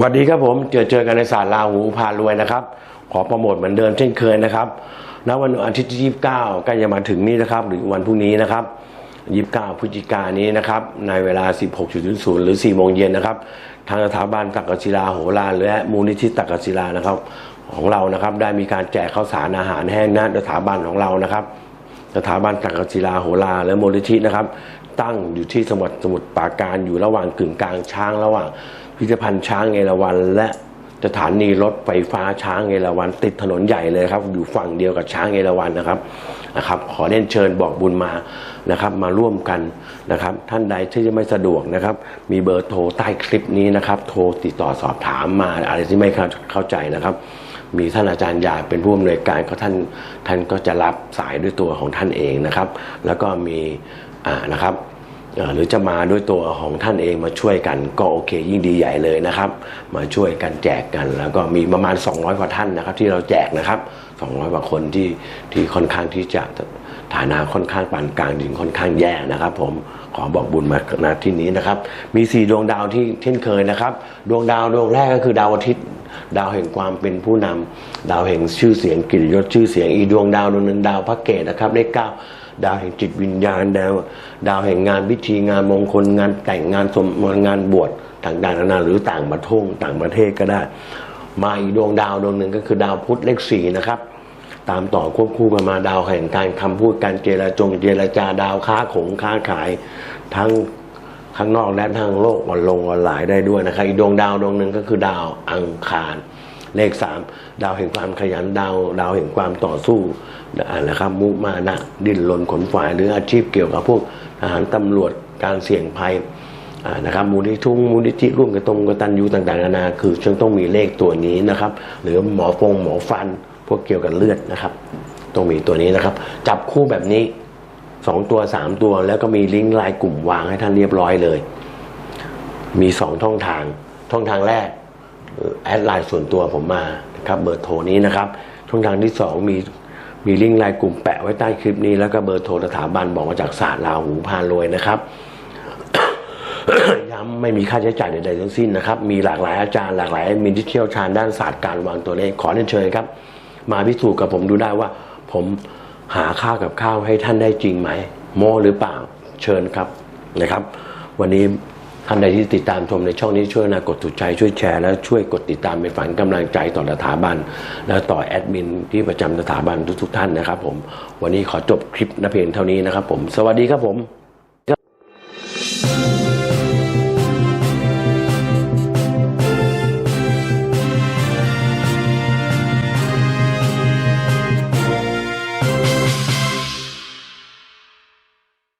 สวัสดีครับผมเจอเจอกันในศาสตร์ลาหูพารวยนะครับ ขอโปรโมทเหมือนเดิมเช่นเคยนะครับณวันอาทิตย์ที่29ใกล้จะมาถึงนี้นะครับ หรือวันพรุ่งนี้นะครับ 29พฤศจิกายนนี้นะครับ ในเวลา 16.00 หรือ 4 โมงเย็นนะครับ ทางสถาบันตักกศิลาโหราและมูลนิธิตักกศิลานะครับ ของเรานะครับได้มีการแจกข้าวสารอาหารแห้งณสถาบันของเรานะครับ สถาบันตักกศิลาโหราและมูลนิธินะครับ ตั้งอยู่ที่จังหวัดสมุทรปราการอยู่ระหว่างกึ่งกลางช้างระหว่าง พิพิธภัณฑ์ช้างเอราวัณและสถานีรถไฟฟ้าช้างเอราวัณติดถนนใหญ่เลยครับ อยู่ฝั่งเดียวกับช้างเอราวัณนะครับนะครับ ขอเล่นเชิญบอกบุญมานะครับ มาร่วมกันนะครับ ท่านใดที่จะไม่สะดวกนะครับ มีเบอร์โทรใต้คลิปนี้นะครับ โทรติดต่อสอบถามมาอะไรที่ไม่เข้าเข้าใจนะครับ มีท่านอาจารย์ยาเป็นผู้อำนวยการก็ท่านท่านก็จะรับสายด้วยตัวของท่านเองนะครับ แล้วก็มีอ่านะครับ หรือจะมาด้วยตัวของท่านเองมาช่วยกัน ก็โอเค ยิ่งดีใหญ่เลยนะครับ มาช่วยกันแจกกัน แล้วก็มีประมาณ 200 กว่าท่านนะครับ ที่เราแจกนะครับ 200 กว่าคนที่ที่ค่อนข้างที่จะฐานะค่อนข้างปานกลางถึงค่อนข้างแย่นะครับ ผมขอบอกบุญมาณที่นี้นะครับ มีสี่ดวงดาวที่เช่นเคยนะครับ ดวงดาวดวงแรกก็คือดาวอาทิตย์ ดาวแห่งความเป็นผู้นำดาวแห่งชื่อเสียงกิริยศชื่อเสียงอีดวงดาวดวงหนึงดาวพระเกตนะครับเลขเก้าดาวแห่งจิตวิญญาณดาวดาวแห่งงานพิธีงานมงคลงานแต่งงานสมงานบวชต่างๆนานาหรือต่างประเทศต่างประเทศก็ได้ มาอีกดวงดาวดวงหนึ่งก็คือดาวพุธเลขสี่นะครับตามต่อควบคู่กันมาดาวแห่งการคำพูดการเจรจงเจรจาดาวค้าขงค้าขาย ทั้ง ข้างนอกและทางโลกออนลงออนไลน์ได้ด้วยนะครับอีกดวงดาวดวงหนึ่งก็คือดาวอังคาร เลขสามดาวแห่งความขยันดาว ดาวแห่งความต่อสู้นะครับมุมานะดิ้นรนขนฝ่ายหรืออาชีพเกี่ยวกับพวกทหารตำรวจการเสี่ยงภัยนะครับมูลนิธิทุ่งมูลนิธิร่วมกับตรงกระตันยูต่างๆนานาคือจึงต้องมีเลขตัวนี้นะครับ หรือหมอฟงหมอฟันพวกเกี่ยวกับเลือดนะครับ ต้องมีตัวนี้นะครับ จับคู่แบบนี้ สองตัวสามตัวแล้วก็มีลิงก์ไลน์กลุ่มวางให้ท่านเรียบร้อยเลย มีสองช่องทางช่องทางแรกแอดไลน์ส่วนตัวผมมานะครับเบอร์โทรนี้นะครับ ช่องทางที่สองมีมีลิงก์ไลน์กลุ่มแปะไว้ใต้คลิปนี้ แล้วก็เบอร์โทรสถาบันบอกมาจากศาสตร์ลาหูพานรวยนะครับย้ำไม่มีค่าใช้จ่ายใดๆทั้งสิ้นนะครับ มีหลากหลายอาจารย์หลากหลายมีที่เชี่ยวชาญด้านศาสตร์การวางตัวเลขขอเรียนเชิญครับ มาพิสูจน์กับผมดูได้ว่า ผม หาข้าวกับข้าวให้ท่านได้จริงไหมโมหรือเปล่าเชิญครับนะครับ วันนี้ท่านใดที่ติดตามชมในช่องนี้ช่วยนะกดถูกใจช่วยแชร์และช่วยกดติดตามเป็นฝันกำลังใจต่อสถาบัน และต่อแอดมินที่ประจำสถาบันทุกๆท่านนะครับผมวันนี้ขอจบคลิปนเพียงเท่านี้นะครับผม สวัสดีครับผม